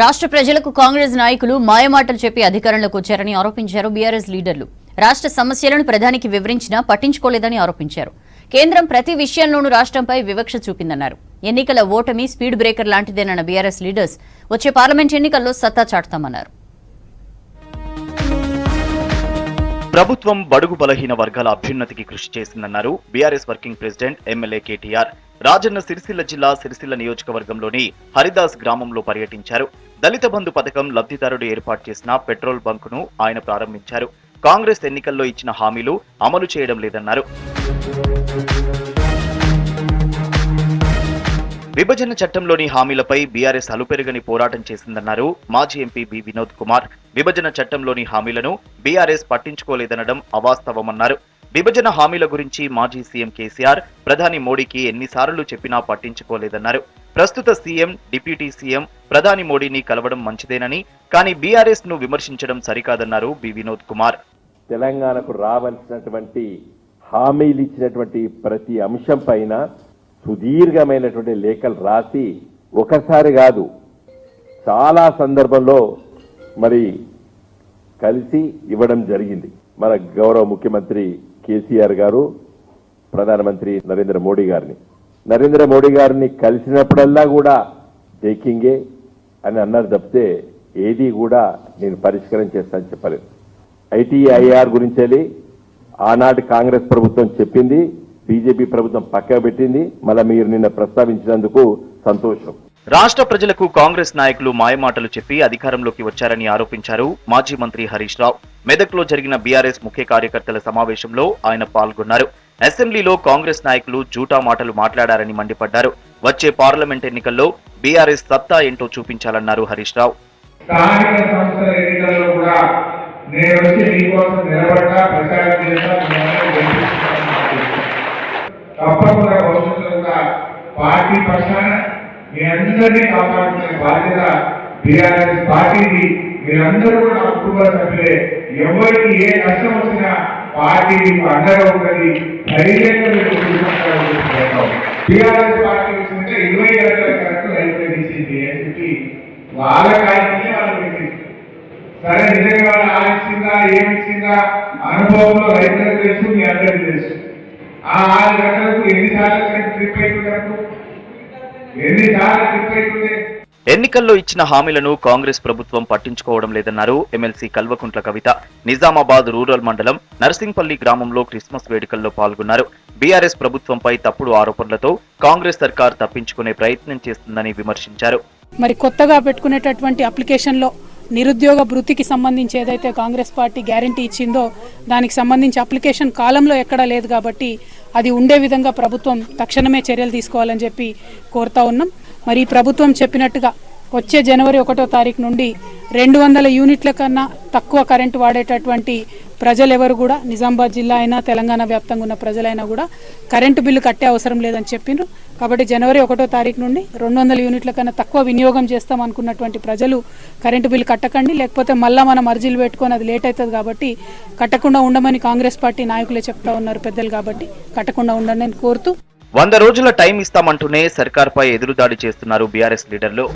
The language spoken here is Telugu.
రాష్ట్ర ప్రజలకు కాంగ్రెస్ నాయకులు మాయమాటలు చెప్పి అధికారంలోకి వచ్చారని ఆరోపించారు బీఆర్ఎస్ లీడర్లు. రాష్ట్ర సమస్యలను ప్రధానికి వివరించినా పట్టించుకోలేదని ఆరోపించారు. కేంద్రం ప్రతి విషయంలోనూ రాష్ట్రంపై వివక్ష చూపిందన్నారు. ఎన్నికల ఓటమి స్పీడ్ బ్రేకర్ లాంటిదేనన్న బీఆర్ఎస్ లీడర్స్ వచ్చే పార్లమెంట్ ఎన్నికల్లో సత్తా చాటుతామన్నారు. ప్రభుత్వం బడుగు బలహీన వర్గాల అభ్యున్నతికి కృషి చేసిందన్నారు BRS working president MLA KTR. Rajanna Sircilla జిల్లా సిరిసిల్ల నియోజకవర్గంలోని హరిదాస్ గ్రామంలో పర్యటించారు. దళిత బంధు పథకం లబ్ధిదారుడు ఏర్పాటు చేసిన పెట్రోల్ బంకును ఆయన ప్రారంభించారు. కాంగ్రెస్ ఎన్నికల్లో ఇచ్చిన హామీలు అమలు చేయడం లేదన్నారు. విభజన చట్టంలోని హామీలపై బీఆర్ఎస్ అలుపెరుగని పోరాటం చేసిందన్నారు మాజీ ఎంపీ బి వినోద్ కుమార్. విభజన చట్టంలోని హామీలను బీఆర్ఎస్ పట్టించుకోలేదనడం అవాస్తవమన్నారు. విభజన హామీల గురించి మాజీ సీఎం కేసీఆర్ ప్రధాని మోడీకి ఎన్నిసార్లు చెప్పినా పట్టించుకోలేదన్నారు. ప్రస్తుత సీఎం డిప్యూటీ సీఎం ప్రధాని మోడీని కలవడం మంచిదేనని కానీ బీఆర్ఎస్ను విమర్శించడం సరికాదన్నారు బి. వినోద్ కుమార్. తెలంగాణకు రావాల్సినటువంటి హామీలు ఇచ్చినటువంటి ప్రతి అంశం పైన సుదీర్ఘమైనటువంటి లేఖలు రాసి ఒకసారి కాదు చాలా సందర్భంలో మరి కలిసి ఇవ్వడం జరిగింది. మన గౌరవ ముఖ్యమంత్రి కేసీఆర్ గారు ప్రధానమంత్రి నరేంద్ర మోడీ గారిని. నరేంద్ర మోడీ గారిని కలిసినప్పుడల్లా కూడా టేకింగే అని అన్నారు తప్పితే ఏది కూడా నేను పరిష్కారం చేస్తానని చెప్పలేదు. ఐటీఐఆర్ గురించి ఆనాటి కాంగ్రెస్ ప్రభుత్వం చెప్పింది బీజేపీ ప్రభుత్వం పక్క పెట్టింది మళ్ళీ మీరు నిన్న ప్రస్తావించినందుకు సంతోషం. రాష్ట్ర ప్రజలకు కాంగ్రెస్ నాయకులు మాయమాటలు చెప్పి అధికారంలోకి వచ్చారని ఆరోపించారు మాజీ మంత్రి హరీష్ రావు. మెదక్లో జరిగిన బీఆర్ఎస్ ముఖ్య కార్యకర్తల సమావేశంలో ఆయన పాల్గొన్నారు. అసెంబ్లీలో కాంగ్రెస్ నాయకులు జూటా మాటలు మాట్లాడారని మండిపడ్డారు. వచ్చే పార్లమెంట్ ఎన్నికల్లో బీఆర్ఎస్ సత్తా ఏంటో చూపించాలన్నారు హరీష్ రావు. పార్టీ పక్షాన మీ అందరినీ కాపాడుకునే బాధ్యత బీఆర్ఎస్ పార్టీది. మీరందరూ కూడా నా కుటుంబ సభ్యులే. ఎవరికి ఏ నష్టం వచ్చినా పార్టీ మీకు అండగా ఉంటుంది ధైర్యంగా మీరు ముందుకు పార్టీ వచ్చిందంటే ఇరవై ఏళ్ళ కరెక్ట్ రైతు ఇచ్చింది అని చెప్పి వాళ్ళ కార్యక్రమం వాళ్ళు పెట్టింది. సరే నిజంగా వాళ్ళు ఆలోచించిందా ఏమిచ్చిందా అనుభవంలో రైతులకు తెలుసు మీ అందరికీ తెలుసు. ఆ ఆరు గంటలకు ఎన్నిసార్లు ట్రిప్ అవుతున్నప్పుడు ఎన్నికల్లో ఇచ్చిన హామీలను కాంగ్రెస్ ప్రభుత్వం పట్టించుకోవడం లేదన్నారు ఎమ్మెల్సీ కల్వకుంట్ల కవిత. నిజామాబాద్ రూరల్ మండలం నర్సింగ్పల్లి గ్రామంలో క్రిస్మస్ వేడుకల్లో పాల్గొన్నారు. బీఆర్ఎస్ ప్రభుత్వంపై తప్పుడు ఆరోపణలతో కాంగ్రెస్ సర్కార్ తప్పించుకునే ప్రయత్నం చేస్తుందని విమర్శించారు. మరి కొత్తగా పెట్టుకునేటటువంటి అప్లికేషన్లో నిరుద్యోగ భృతికి సంబంధించి ఏదైతే కాంగ్రెస్ పార్టీ గ్యారంటీ ఇచ్చిందో దానికి సంబంధించి అప్లికేషన్ కాలంలో ఎక్కడా లేదు కాబట్టి అది ఉండే విధంగా ప్రభుత్వం తక్షణమే చర్యలు తీసుకోవాలని చెప్పి కోరుతా ఉన్నాం. మరి ప్రభుత్వం చెప్పినట్టుగా వచ్చే జనవరి ఒకటో తారీఖు నుండి రెండు వందల యూనిట్ల కన్నా తక్కువ కరెంటు వాడేటటువంటి ప్రజలు ఎవరు కూడా నిజామాబాద్ జిల్లా అయినా తెలంగాణ వ్యాప్తంగా ఉన్న ప్రజలైనా కూడా కరెంటు బిల్లు కట్టే అవసరం లేదని చెప్పిండ్రు కాబట్టి జనవరి ఒకటో తారీఖు నుండి రెండు వందల యూనిట్ల కన్నా తక్కువ వినియోగం చేస్తాం అనుకున్నటువంటి ప్రజలు కరెంటు బిల్లు కట్టకండి. లేకపోతే మళ్ళా మనం అర్జీలు పెట్టుకొని అది లేట్ అవుతుంది కాబట్టి కట్టకుండా ఉండమని కాంగ్రెస్ పార్టీ నాయకులే చెప్తా ఉన్నారు పెద్దలు కాబట్టి కట్టకుండా ఉండండి అని కోరుతూ. వంద రోజుల టైం ఇస్తామంటూనే సర్కార్పై ఎదురుదాడి చేస్తున్నారు బీఆర్ఎస్ లీడర్లు.